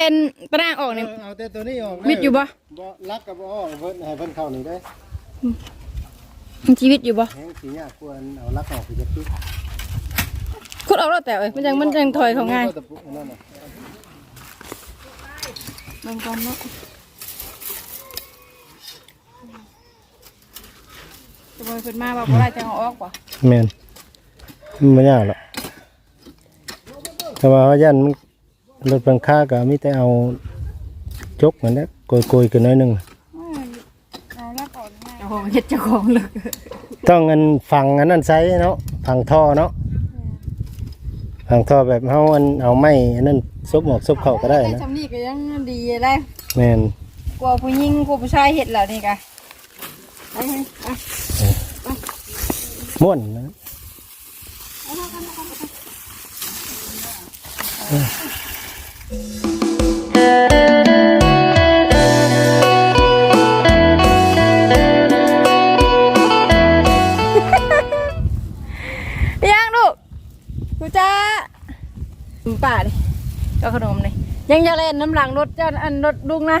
เป็นตารางออกเนี่ยเออเอาแต่ตัวนี้ออกนะมิดอยู่บ่ บ่รักกับบ่ออกเพิ่นให้เพิ่นเข้านี่ได้มีชีวิตอยู่บ่แห้งสิยากกว่าอันเอารักออกไปจะปิดขุดออกแล้วแต่เอ้ยมันยังมันยังถอยเขาง่ายบ่ตะปุอันนั่นน่ะลงก่อนเนาะจะบ่ให้เพิ่นมาว่าบ่ได้จะเอาออกบ่แม่นมันบ่ยากหรอกแต่ว่าย่านมัน รถบังค่าก็มีแต่เอาจกมันแหละโกยๆกันน่อยหนึงเอาแล้วก่อนง่ายเจ้าของเฮ็ดเจ้าของเลยต้องอันฝังอันนั้นใช้เนาะฝังท่อเนาะฝังท่อแบบเฮาอันเอาไม้อันนั้นซบออกซบเข้าก็ได้นะทำนี่ก็ยังดีเลยแม่นกลัวผู้หญิงกลัวผู้ชายเฮ็ดแล้วนี่กะไปไปไปม่วนนะ ยังลูกกูจ้าป่าดิก็ขนมนี่ยังจะเล่นน้ำหลังรถเจ้าอันรถลุงนะ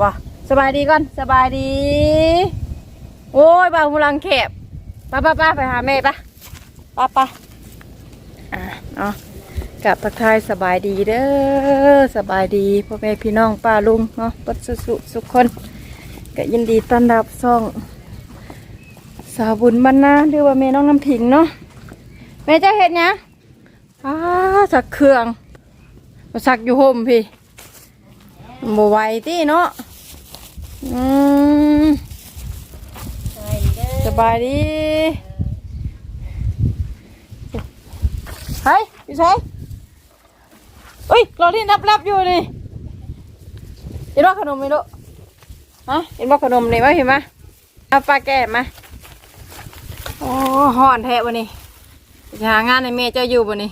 บ่สบายดีก่อนสบายดี โอ้ยบ่าวหลังแคบป้าป้าป้าไปหาแม่ปะป้าป้าอะเนาะ กับทักทายสบายดีเด้อสบายดีพ่อแม่พี่น้องป้าลุงเนาะปัสสุสุขคนก็ยินดีต้อนรับซ่อง สาวบุญมันนะหรือว่าแม่น้องน้ำผิงเนาะแม่เจ้าเห็ดหยังอ้าสักเครื่องมาสักอยู่ห่มพี่บ่ไหวติเนาะอืมสบายดีเฮ้ยพี่ชาย อุ้ยเราที่นับรับอยู่นี่เห็นว่าขนมไหมลูกฮะเห็นว่าขนมนี่ไหมเห็นไหมเอาปลาแก้มาโอ้ห่อนแทะวันนี้จะหางานในเมย์เจ้าอยู่บ่นี่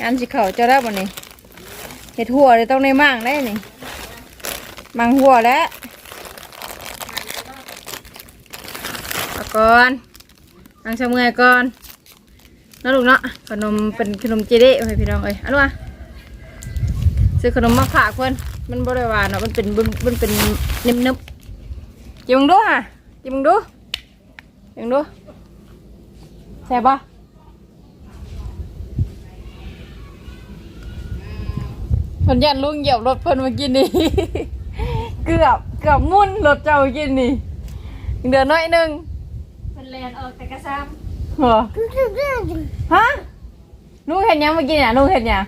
งานสิเขาเจ้าได้บ่นี่เห็ดหัวเลยต้องในมั่งได้นี่มั่งหัวแล้วก่อนนั่งชะเมื่อยก่อน นะลูกเนาะขนมเป็นขนมเจเด้ให้พี่น้องเอ้ยเอันว่าซื้อขนมมาฝากเพิ่อนมันบริวารเนาะมันเป็นมันเป็นเนิ่มๆจิ้มดูฮะจิ้มดูจิ้มดูแซ่บปะเพิ่นยันลุงเหยียบรถเพิ่นมื่อกี้นี่เกือบเกือบมุ่นรถเจ้ากี้นี่เดือนน้อยนึงเป็นแลนออกแต่กระซ้ำ เหรอฮะลุงเห็นยังเมื่อกี้เนี่ยลุงเห็นยัง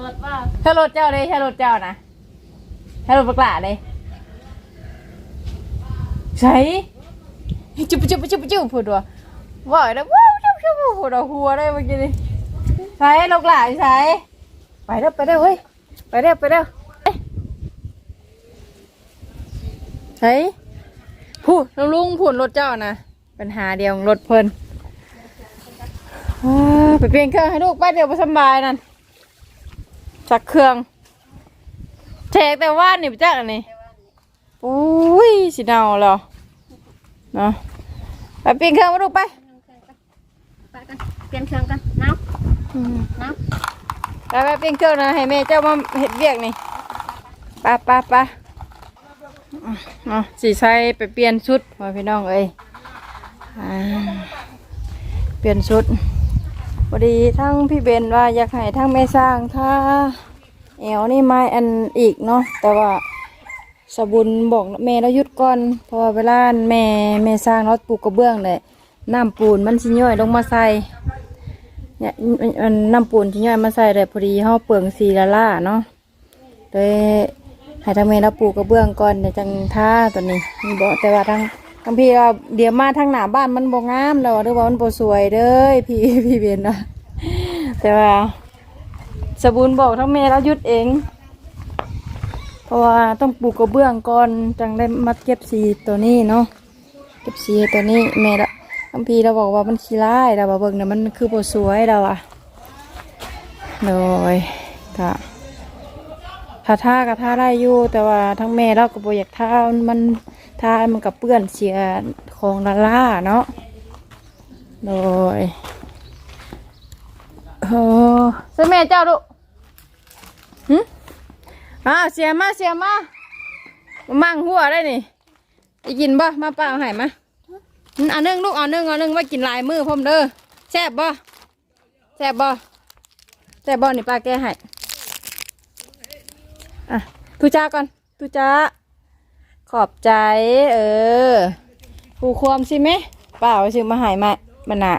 ำรถว่าถ้ารถเจ้าเลยถ้ารถเจ้านะถ้ารถประกาศเลยใช่จุ๊บจุ๊บจุ๊บจุ๊บพูดว่าว่าแล้วว้าวจุ๊บจุ๊บพูดว่าหัวได้เมื่อกี้นี่ใช่ลูกหลานใช่ไปเด้อไปเด้อเฮ้ยไปเด้อไปเด้อเอ้ยใช่พูดลุงลุงพูดรถเจ้านะปัญหาเดียวของรถเพิ่นอ้า ไปเปลี่ยนเครื่องให้ลูกไปเดี๋ยวไปสำบายนั่นจักเครื่องแทกแต่ว่านี่ไปจักอันนี้อุ้ยสิเนาแล้วเนาะไปเปลี่ยนเครื่องมาดูไปไปกันเปลี่ยนเครื่องกันเนาะเนาะไปไปเปลี่ยนเครื่องนะให้แม่เจ้ามาเห็ดเวียกนี่ไปไปไปเนาะสีใส่ไปเปลี่ยนชุดมาพี่น้องเอ้ยอ่าเปลี่ยนชุด พอดีทั้งพี่เบนว่าอยากให้ทั้งแม่สร้างถ้าแอวนี่ไม้อันอีกเนาะแต่ว่าสบุญบอกแม่เราหยุดก่อนเพราะเวลาแม่แม่สร้างเราปลูกกระเบื้องเลยน้ำปูนมันสิย่อยลงมาใส่เนี่ยมันน้ำปูนสิย่อยมาใส่เลยพอดีเฮาเปลืองสีละล่าเนาะเลยให้ทางแม่เราปลูกกระเบื้องก่อนเดี๋ยวจังท่าตัวนี้มีบอกแต่ว่าทางางพี่เราเดี๋ยวมาทางหน้าบ้านมันบ่งามแล้วหรือว่ามันบ่สวยเด้อพี่พี่เบนนะแต่ว่าสบุญบอกทางแม่เราหยุดเอง เพราะว่าต้องปลูกกระเบื้องก่อนจังได้มาเก็บสีตัวนี้เนาะเก็บสีตัวนี้แม่ละบางพีเราบอกว่ามันขี้ร้ายเราบอกเบิ่งเนี่ยมันคือบ่สวยเราอะโดยก็ถ้าท่าก็ท่าได้อยู่แต่ว่าทั้งแม่เราก็บอยากท่ามัน ท่ามันกับเปื้อนเสียของละล่าเนาะโดยโอ้ใช่แม่เจ้าลูกหึอ้าวเสียมาเสียมามามั่งหัวได้นี่ไปกินบ่มาป้าเอาให้มาอืมเอันนึงลูกเอานึงเอานึงไว้กินลายมือพร้อมเด้อแซ่บบ่แซ่บบ่แซ่บบ่นี่ป้าแก้ให้อะทุจ้าก่อนทุจ้า ขอบใจ เออผูความสิไหมป้าเอาซื้อมาหายมาบรรณา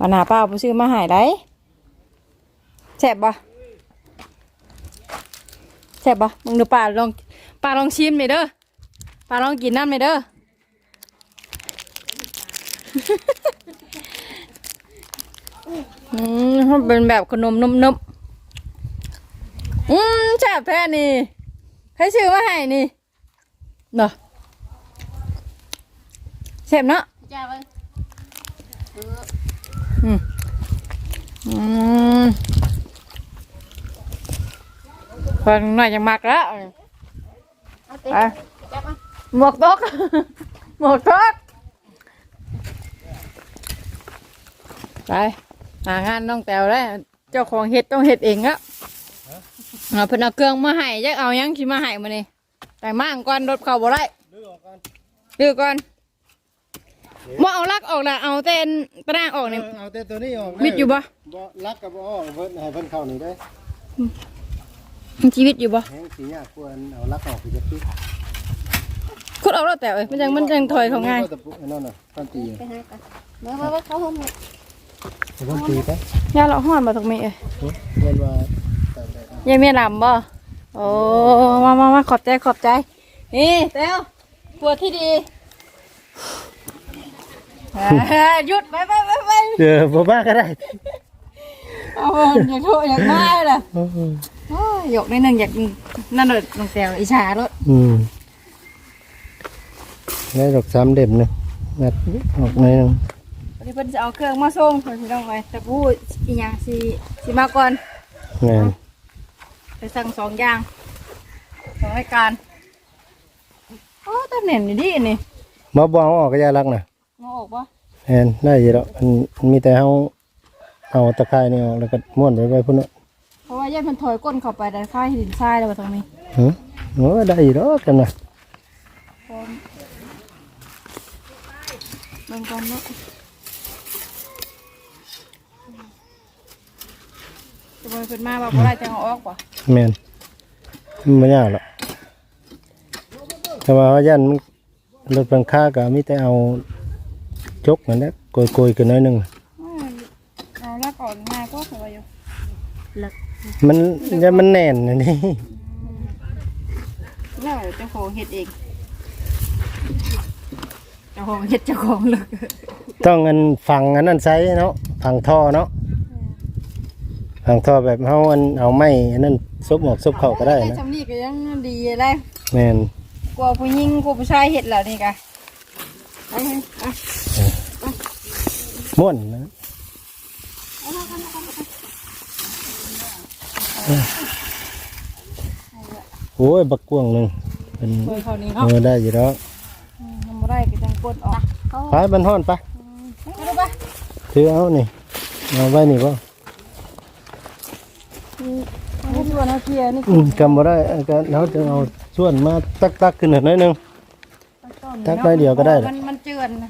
บรรณาป้าเอาซื้อมาหายได้แซ่บบ่แซ่บบ่มึงดูป้าลองป้าลองชิมหน่อยเด้อป้าลองกินน้ำหน่อยเด้ออืมมันเป็นแบบขนมนุ่มๆอืมแซ่บแท้นี่ใครซื้อมาให้นี่ เนาะแซ่บเนาะจ้าเว้ยอืมพอหน่อยจะมักแล้วเอาไปไปจับมาหมวกตกหมวกตกไปหางานน้องแตวแล้วเจ้าของเฮ็ดต้องเฮ็ดเองแล้วเอาเพิ่นเอาเครื่องมาให้จักเอาหยังสิมาให้มื้อนี้ แต่งมาก่อนรถเข้าบ่ได้ดื้อก่อนบ่เอาลักออกละเอาแต่อันตารางออกนี่เอาแต่ตัวนี้ออกมิดอยู่บ่บ่รักกับบ่ออกเพิ่นให้เพิ่นเข้านี่ได้มีชีวิตอยู่บ่แห้งสิยากควรเอารักออกไปจะปิดขุดออกแล้วแต่เอ้ยมันยังมันยังถอยเขาง่ายตะปุกอันนั่นน่ะต้นตีไปหากันเมื่อว่าเขาห้องต้นตีไปย่าเราห้อนบ่ตกมีเอ้ยเรียนว่าแต่แต่ยายเมียลำบ่ โอ้มามามาขอบใจขอบใจ นี่เต้วปวดที่ดีเอ้ยหยุดไปไปไปไปเดี๋ยวบ่บ้าก็ได้เอาเถอะอยากโทษอยากมาเลยโอ้ยหยกนิดนึงอยากนั่นเลยน้องแต้วอิจฉารถอืมได้ดอกสามเด็บหนึงงัดออกหน่อยหนึงวันนี้เพิ่นจะเอาเครื่องมาส่งเพิ่นสิต้องไปแต่พูดอีหยังสิสิมาก่อน แม่น ไปสั่งสองอย่างสองรายการโอ้ตาเหน่นนี่ดินี่บ่บ่เอาออกก็อย่ารักน่ะมาออกปะแม่นได้อยู่แล้วมันมันมีแต่เฮาเอาตะไคร้นี่ออกแล้วก็ม้วนไว้ไว้พุ่นเนาะเพราะว่าย่ามันถอยก้นเข้าไปแต่ค่ายหินทรายแล้วว่าตรงนี้หึโอ้ได้อยู่ดอกกันน่ะเบิ่งก่อนเนาะจะบ่ขึ้นมาว่าบ่ได้จะเอาออกป่ะ แม่นมันบ่ยากหรอกแต่ว่าว่ายันมันรถบังค่าก็มีแต่เอาจกนั่นแหละโกยๆกันหน่อยหนึงเอาละก่อนง่ายก็สวยอยู่มันยันมันแน่นอันนี้แล้วเจ้าของเฮ็ดเองเจ้าของเฮ็ดเจ้าของเลยต้องอันฝังอันนั้นใช้เนาะฝังท่อเนาะฝังท่อแบบเฮาอันเอาไม้อันนั้น ซุบออกซุบเข้าก็ได้นะทำนี่ก็ยังดีเลยแม่นกลัวผู้หญิงกลัวผู้ชายเฮ็ดแล้วนี่กะไปๆอะม่วนนะโอ้ยบักกวางหนึงเป็นเปิดเขานี้เอเนาะอได้อยู่แล้วทำบ่ได้ก็จังกดออกเขาไปบันฮ้อนไปเอาดูปะถือเอานี่เอาไว้นี่บ่ให้ ส่วนเอาเคลียร์นี่อืมกำบ่ได้เอาก็เราจะเอาส่วนมาตักๆขึ้นหน่อยหนึง ตักได้เดียวก็ได้แหละ มันมันเจือนนะ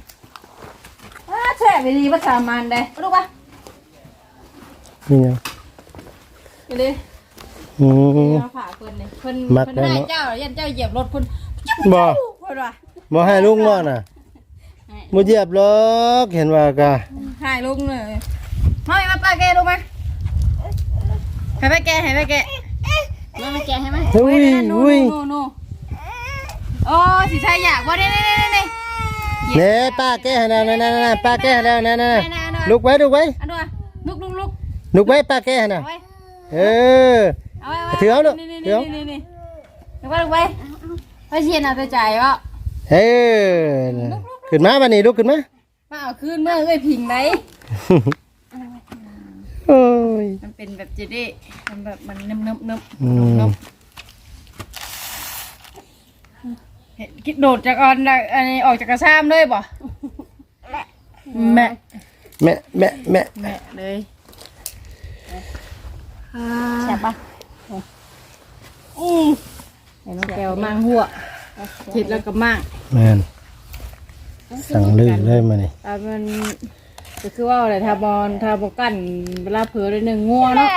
อ้าแช่ไปดีภาษามันได้เอาดูปะนี่ไงไปเลยอืมเอาผ่าเพิ่นเลยเพิ่นมักเพิ่นได้ให้เนาะเจ้ายันเจ้าเหยียบรถเพิ่นบ่เพิ่นว่าบ่ให้ลุงว่าน่ะบ่เหยียบหรอกเห็นว่ากะถ่ายลุงเลยเฮ้ยมาป้าแกดูมา ให้ไปแกให้ไปแกมามาแกะให้ไหมอุ้ยนั่นนู่อุ้ย นนู่นนู่นโอ้สิใช่อยากว่านี่นี่นี่นี่เน่ป้าแก้ให้แล้วนั่นๆๆป้าแก้ให้แล้วนั่นไหนๆๆๆลุกไว้ลุกไว้อันนู้นลุกลุกลุกลุกไว้ป้าแก้ให้น่ะเอาไว้เออ เอาไว้ถือเอาลูกนี่นี่ถือเอา นี่นี่ลุกไว้ลุกไว้ไปเชียนเอาใจใจวะเออขึ้นมาบัดนี้ลุกขึ้นมา มาเอาคืนเมื่อเอ้ยพิงไหน โอ้ยมันเป็นแบบเจดีมันแบบมันนึบนึบนึบอืมนึบเห็นคิดโดดจากออนจากอันนี้ออกจากกระซ้ำเลยบ่แม่แม่แม่แม่แม่เลยแซ่บปะอืมให้น้องแก้วมั่งหัวคิดแล้วก็มั่งแม่นสั่งลือเลยมานี่อ่ามัน ก็คือว่าอะไรทาบอลทาบกันเวลาเผลอได้หนึ่งงัวเนาะ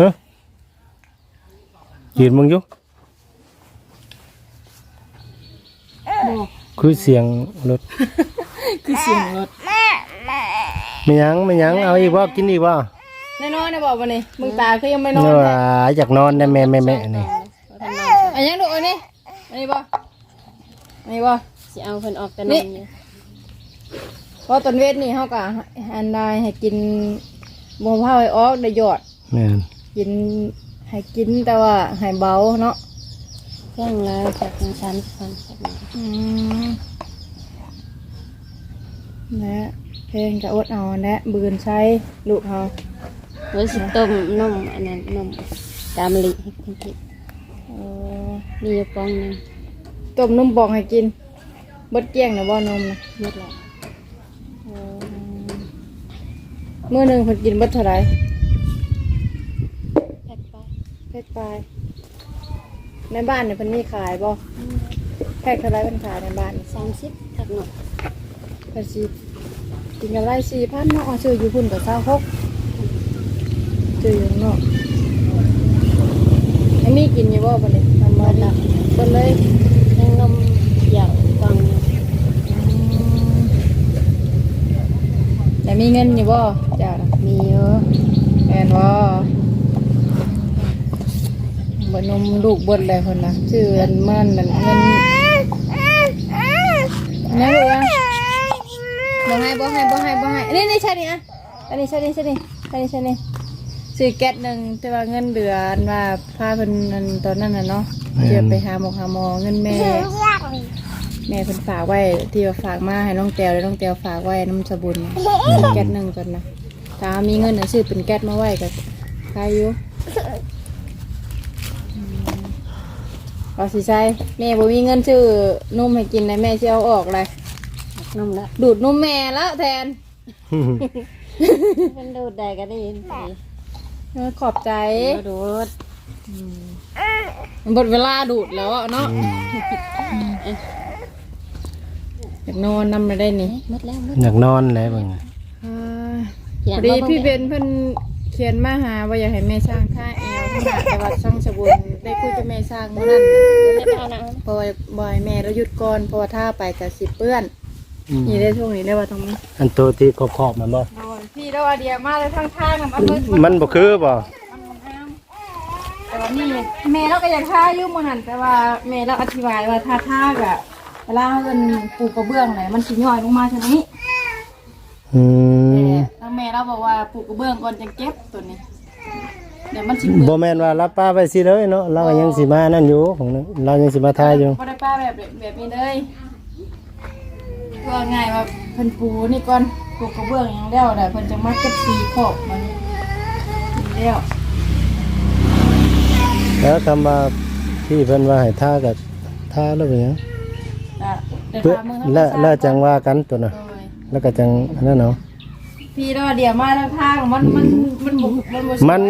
ฮะยืนมึงอยู่คือเสียงรถคือเสียงรถไม่หยังไม่หยังเอาอีกว่ากินอีกว่าแน่นอนนะบอกมานี่มึงตาคือยังไม่นอนเนื้เลยออยากนอนนะแม่แม่แม่นี่อันยังดูอันนี้อันนี้บ่อันนี้บ่สิเอาเพิ่นออกแต่นนี่มอยู่ เพราะตอนเวทนี่เขาก็อันได้ให้กินบ่เผาให้ออกได้หยอดแม่นกินให้กินแต่ว่าให้เบาเนาะเครื่องแล้วจากทางชั้นฟันอืมและเพลงจะอดเอาและบืนใช้ลูกเขาไว้สิต้มนมอันนั้นนมตามะลิให้เพิ่นกินเออนี่อยู่ปองหนึงต้มนมบองให้กินบดเกลี้ยงนะบ่นมนะหมดแล้ว มื้อหนึ่งเพิ่นกินเบิดเท่าไหร่แพ็คไปเพชรปลายในบ้านเนี่ยเพิ่นมีขายบ่แพ็คเท่าไหร่เพิ่นขายในบ้านสามสิบถักหน่อยเพิ่นสิกินกันไล่4,000เนาะเอาซื้ออยู่พุ่นก็26ซื้ออยู่ข้างนอกไอ้มีกินอยู่บ่บัดนี้ทำมาดิเพิ่นเลย เครื่องนมเหยาวกล่องหนึง แต่ มีเงินอยู่บ่เจ้าน่ะมีเยอะแม่นบ่บ่นมลูกเบิดเลยเพิ่นน่ะชื่ออันมันนั่นเงินนะลูกอะบ่ให้บ่ให้บ่ให้บ่ให้นนี้นี่ใช่นี่อะอันนี้ใช่นี่ใช่นี่อันนี้ใช่นี่ซื้อแก๊สหนึงแต่ว่าเงินเดือนว่าพาเพิ่นนั่นตอนนั้นน่ะเนาะเดี๋ยวไปหาหมอหาหมอเงินแม่ แม่เพิ่นฝากไว้ที่ว่าฝากมาให้น้องแต้วแล้วน้องแต้วฝากไว้น้ำสบุนนะแก๊สหนึ่งก่อนนะถ้ามีเงินน่ะซื้อเป็นแก๊สมาไว้ก็ขายอยู่อืมก็สิใช่แม่บ่มีเงินซื้อนมให้กินเลยแม่สิเอาออกเลยนมละดูดนมแม่แล้วแทนเป็นดูดได้ก็ได้ยินดีเออขอบใจดูดหมดเวลาดูดแล้วอะเนาะ อยากนอนนำมาได้นี่หมดแล้วหมดอยากนอนเลยบังอ่าอยาพกอดีบ่พี่เบนเพิ่นเขียนมาหาว่าอยากให้แม่สร้างท่าแอลขนาดจังหวัดช่างสบุนได้คุยกับแม่สร้างเมื่อนั้นไม่เอานะเพราะว่าบอยแม่เราหยุดก่อนเพราะว่าถ้าไปกับสิเปื้อนนี่ได้ช่วงนี้ได้ว่าตรงนี้อันตัวที่ขอบขอบๆมันบ่พี่เราว่าเดียมาเลยทางทางมันมืดมันบ่คือบ่แต่ว่านี่แม่เราก็อยากท่าอยู่มื้อนั้นแต่ว่าแม่เราอธิบายว่าท่าท่ากะ เวลาเพิ่นปลูกกระเบื้องไหนมันสิย่อยลงมาใช่ไหมอืมแต่ทางแม่เราบอกว่าปลูกกระเบื้องก่อนจังเก็บตัวนี้เดี๋ยวมันสิเปื้อนบ่แม่นว่ารับป้าไปสิเลยเนาะเราก็ยังสิมานั่นอยู่ของนึงเรายังสิมาทายอยู่บ่ได้ป้าแบบแบบนี้เลยก็ง่ายว่าเพิ่นปูนี่ก่อนปลูกกระเบื้องอย่างแล้วแหละเพิ่นจะมาเก็บสีขอบมันนี่แล้วแล้วคำว่าที่เพิ่นว่าให้ทากับทาแล้วเป็นหยังอะ เดี๋ยวเพื่อถามมึงและทำและจังว่ากันตัวน่ะโดยแล้วก็จังอันนั้นเนาะพี่รอเดี๋ยวมาทางทางมันมันมันบุกมันบุกมัน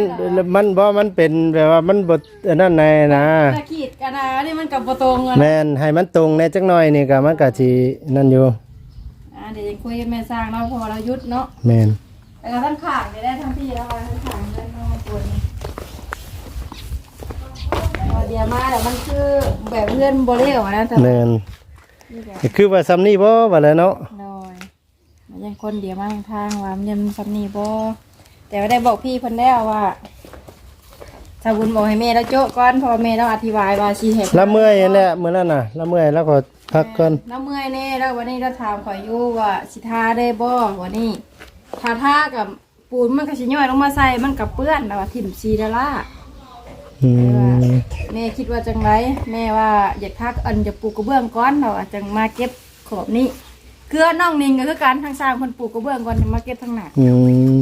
มันบ่มันเป็นแบบว่ามันบ่อันนั้นในนะตะขีดกันนะนี่มันกับประตรงกันแม่นให้มันตรงแน่จักหน่อยนี่ก็มันก็สินั่นอยู่อ่าเดี๋ยวยังคุยกับแม่สร้างเนาะพอเรายุดเนาะแม่นแต่ก็ทั้งขางได้ได้ทั้งพี่แล้วทั้งขางได้เนาะตัวนี้รอเดี๋ยวมาแต่มันคือแบบเพื่อนโบเล่นะแต่แม่นนี่แบบก็ คือว่าซ้ำนี้บ่ว่าแล้วเนาะน้อยมันยังคนเดียวมาทางทางว่ามันยังสำนีบ่แต่ว่าได้บอกพี่เพิ่นแล้วว่าชาวบุญบอกให้แม่แล้วโจ๊ะก่อนเพอแม่เราอธิบายว่าชีเห็นละเมื่อยนั่นแหละมื้อนั้นน่ะละเมื่อยแล้วก็พักก่อนแล้วเมื่อยแน่แล้ววันนี้เราถามข่อยอยู่ว่าสิทาได้บ่วันนี้ทาท่ากับปูนมันก็สิย่อยลงมาใส่มันกับเปื้อนแล้วว่าถิ่มซีดาล่า อืมแม่คิดว่าจังไรแม่ว่าอยากทักอันจะปลูกกระเบื้องก้อนเราจังมาเก็บขอบนี้เกลือน้องนิงก็คือการทางสร้างคนปลูกกระเบื้องก่อนจะมาเก็บทางหน้าอืม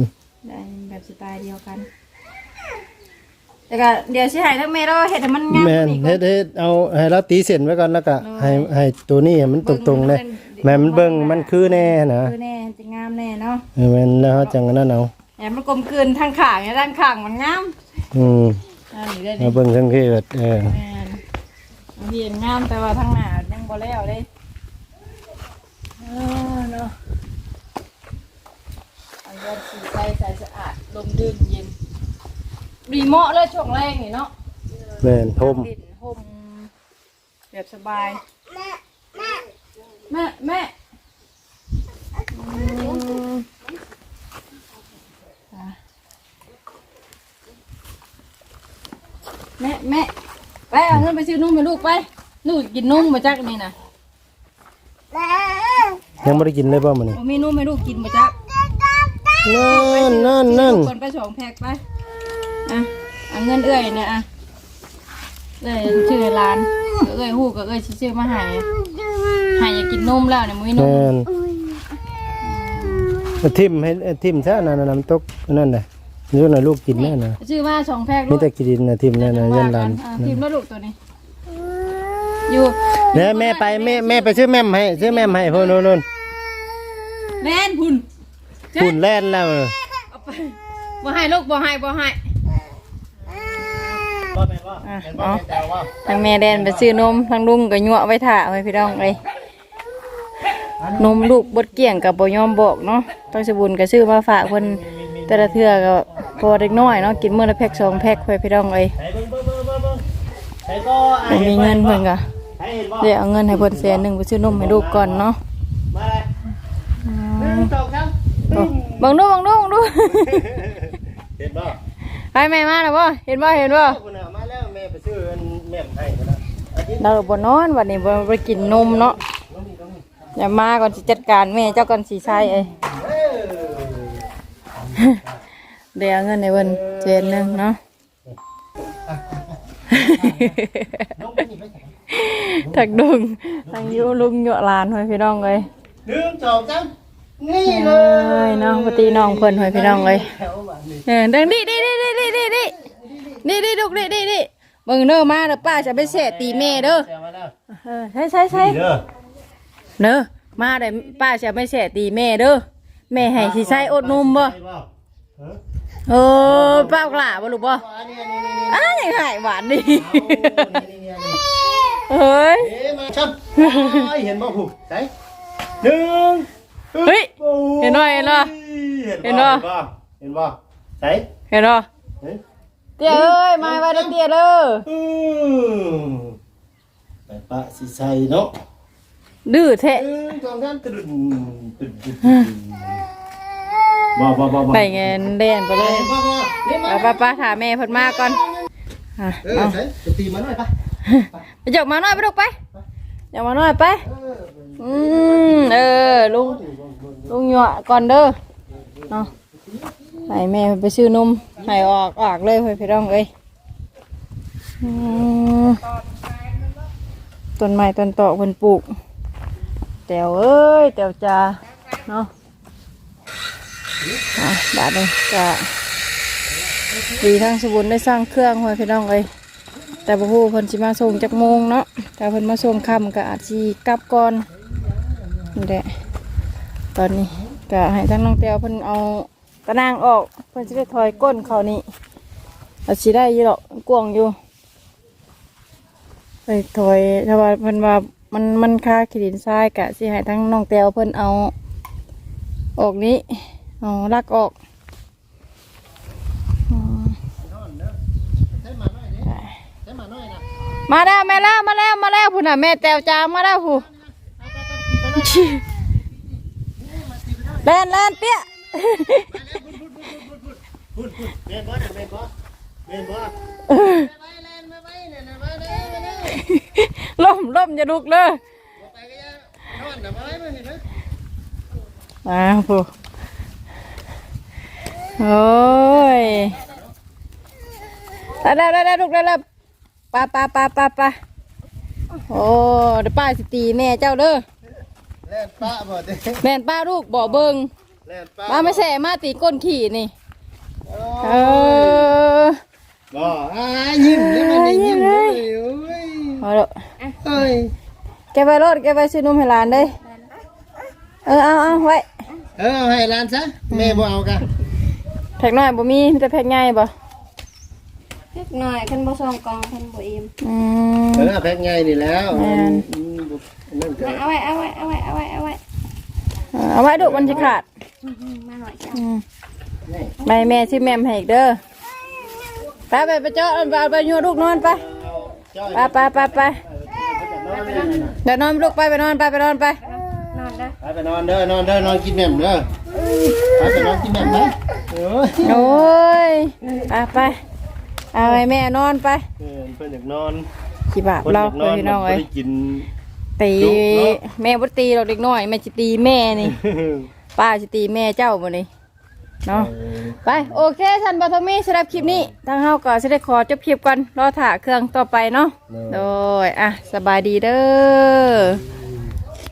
ได้แบบสไตล์เดียวกัน แต่ก็เดี๋ยวสิให้ทั้งแม่เราเห็ดให้มันงามแม่นกว่าเฮ็ดเฮ็ดเอาให้เราตีเส้นไว้ก่อนแล้วก็ให้ให้ตัวนี้มันตรงๆเลยแม่มันเบิ่งมันคือแน่นะคือแน่จะงามแน่เนาะเออแม่นแล้วเราจังอันนั้นเอาแหมมันกลมกลืนทางขางเนี่ยทางขางมันงามอืม อันนี้ได้มาดิเบิ่งทั้งที่แบบเออแม่นเห็นงามแต่ว่าทางหน้ายังบ่แล้วเลยเออเนาะอันนี้สีใสใสสะอาดลมดื่นเย็นรีโมทเลยช่วงแรกนี่เนาะแม่นทมดินห่มแบบสบาย แม่แม่แม่แม่อืมอะ แม่แม่ไปเอาเงินไปซื้อนมให้ลูกไปลูกกินนมมาจักนี่นะยังไม่ได้กินเลยป่ะมันนี่บ่มีนมให้ลูกกินมาจักนั่นนั่นนั่นซื้อคนไปสองแพ็คไปอะเอาเงินเอื้อยเนี่ยอะเอ้ยชื่อร้านเอ้ยฮู้ก็เอ้ยสิซื้อมาให้ให้อยากกินนมแล้วเนี่ยมื้อนมแม่นเอาทิมให้เอาทิมซะนั่นน่ะน้ำตกนั่นน่ะ นี่น่ะลูกกินแน่น่ะชื่อว่าสองแพ็คมีแต่กินน่ะทิมนั่นน่ะยันหลานอ่าทีมแล้วลูกตัวนี้ อยู่แม่แม่ไปแม่แม่ไปซื้อแม่มให้ซื้อแม่มให้พุ่นนู่นนู่นแม่นพุ่นพุ่นแล่นแล้วเอาไปบ่ให้ลูกบ่ให้บ่ให้อะเอาทางแม่แดนไปซื้อนมทางลุงก็ยั่วไว้ถ่าไว้พี่น้องเลยนมลูกบดเกลี่ยงกับบ่ยอมบอกเนาะต้องสบุญก็ซื้อมาฝากเพิ่น แต่ละเทื่อก็พอเด็กน้อยเนาะกินมื้อละแพ็คสองแพ็คไว้พี่น้องเลยใส่เบิ่งเบิ่งเบิ่งเบิ่งเบิ่งใส่ก็ไม่มีเงินเพิ่นก็ใส่เห็นบ่เดี๋ยวเอาเงินให้เพิ่นแสนหนึงไปซื้อนมให้ลูกก่อนเนาะมาเลยหนึ่งสองสามโอ้บังดูบังดูบังดูเห็นบ่ให้แม่มาแล้วบ่เห็นบ่เห็นบ่คุณน่ะมาแล้วแม่ไปซื้ออันแม่มให้พุ่นน่ะอาทิตย์เราบ่นอนวันนี้บ่ไปกินนมเนาะอย่ามาก่อนสิจัดการแม่เจ้าก่อนสิใช้เอ้ย เออเดี๋ยวเอาเงินให้เพิ่นเจนหนึงเนาะน้องไปนี่ไปใส่ถักดุงทางอยู่ลุงเหยาะหลานให้พี่น้องเอ้ยหนึ่งสองสามนี่เอเล้ยน้องปฏิน้องเพิ่นให้พี่น้องเอ้ยแถวบ้านนี่เออดังดิดิดิดิดิดิดิดิดิลูกดิดิดิเบิ่งเด้อมาเด้อป้าจะไปแส่ตีแม่เด้อแถวมาแล้วเออใช่ใช่ใช่นี่เด้อเด้อมาเด้อป้าจะไปแส่ตีแม่เด้อ แม่ให้สิใส่อดนมบ่ใช่เปล่าเออเออป้ากล้าบ่ลูกบ่อันนี้อันนี้นี่นี่อ้ายังหายหวานดิเอานี่นี่นี่นี่เฮ้ยเอ๊ะมาชับโอ้ยเห็นบ่ผูกใส่หนึ่งเฮ้ยเห็นบ่เห็นบ่เห็นบ่เห็นบ่ใส่เห็นบ่เฮ้ยเตี้ยเอ้ยมาไว้เด้อเตี้ยเด้ออืมไปปะสิใส่เนาะดื้อแท้หนึ่งสองสามตึ้นตึ้นตึ้น บ่บ่บ่บ่ไปเงินเด่นไปเลยบ่บ่นี่มาเอาป้าป้าถามแม่เพิ่นมาก่อนอะเออเอา ใส่ตีมาหน่อยไปไปจกมาหน่อยไปลูกไปจกมาหน่อยไป อืมเออลุงลุงหยวะก่อนเด้อเนาะให้แม่ไปซื้อนมให้ออกออกเลยเพื่อนพี่น้องเอ้ยอืมต้นไม้ต้นตอกเพิ่นปลูกแตวเอ้ยแตวจ้าเนาะ อะบาดนี้จะดีทางสบุนได้สร้างเครื่องเพื่อนพี่น้องเอ้ยแต่บ่ฮู้พิ่นสิมาส่งจักโมงเนาะแต่พิ่นมาส่งคำก็อาจสิกลับก่อนนี่แหละตอนนี้ก็ให้ทั้งน้องเตียวพิ่นเอาตะนางออกพิ่นจะได้ถอยก้นเขานี่อาจสิได้ยี่หรอกกวงอยู่ไปถอยถ้าว่าพิ่นว่ามันมันค่าขีดินทรายกะสิให้ทั้งน้องเตียวพิ่นเอาออกนี้ อ๋อลักออกมาแล้วม่แล้วมาแล้วมาแล้วผู้น่ะแม่แต้วจามาแล้วผู้แลนแลนเปี้ยล่มล่มอย่าลุกเลยอ้าวผู้ โอ้ยได้แล้วได้แล้วลุกได้แล้วปาปาปาปาปาโอ้เดี๋ยวป้าสิตีแม่เจ้าเด้อแล่นป้าบ่เด้แม่นป้าลูกบ่เบิงแล่นป้ามาไม่แส่มาตีก้นขี่นี่ เออบ่อ่ายิ้มได้มันนี่ยิ้มเลยโอ้ยเอาเด้อเอ้ยแกไปรถแกไปซื้อนมให้หลานเด้อเออเอาเอาไว้ เออเอาให้หลานซะแม่บ่เอากะ แพ็กน้อยบ่มีมีแต่แพ็กใหญ่บ่เล็กหน่อยคันบ่ซองกองคันบ่อิ่มอืม เออแพ็คไงนี่แล้วแม่น อืมนั่นก็มาเอาไว้เอาไว้เอาไว้เอาไว้เอาไว้เอาไว้ดูมันจะขาดอื้อหือมาหน่อยจ้ะอืมนี่ไปแม่ชื่อแม่มให้อีกเด้อไปไปไปเจาะไปไปอยู่ลูกนอนไปจ้อยไปไปไปไปเดี๋ยวนอนลูกไปไปนอนไปไปนอนไปนอนเด้อไปไปนอนเด้อนอนเด้อนอนกินแหนมเด้อไปไปนอนกินแหนมนะเออ โอ้ยไปไปเอาไว้แม่นอนไปเออเพิ่นอยากนอนขี้บาปคนอเรายากนอนพี่น้องมัเอ้นยบ่ได้กินตีดุเนอะแม่บ่ตีเราเด็กน้อยแม่จะตีแม่นี่ป้าจะตีแม่เจ้าบ่นี่เนาะไปโอเคท่านบอทอมี่สำหรับคลิปนี้ทางเฮาก็จะได้ขอจบคลิปก่อนรอถ่าเครื่องต่อไปเนาะโดยอะสบายดีเด้อ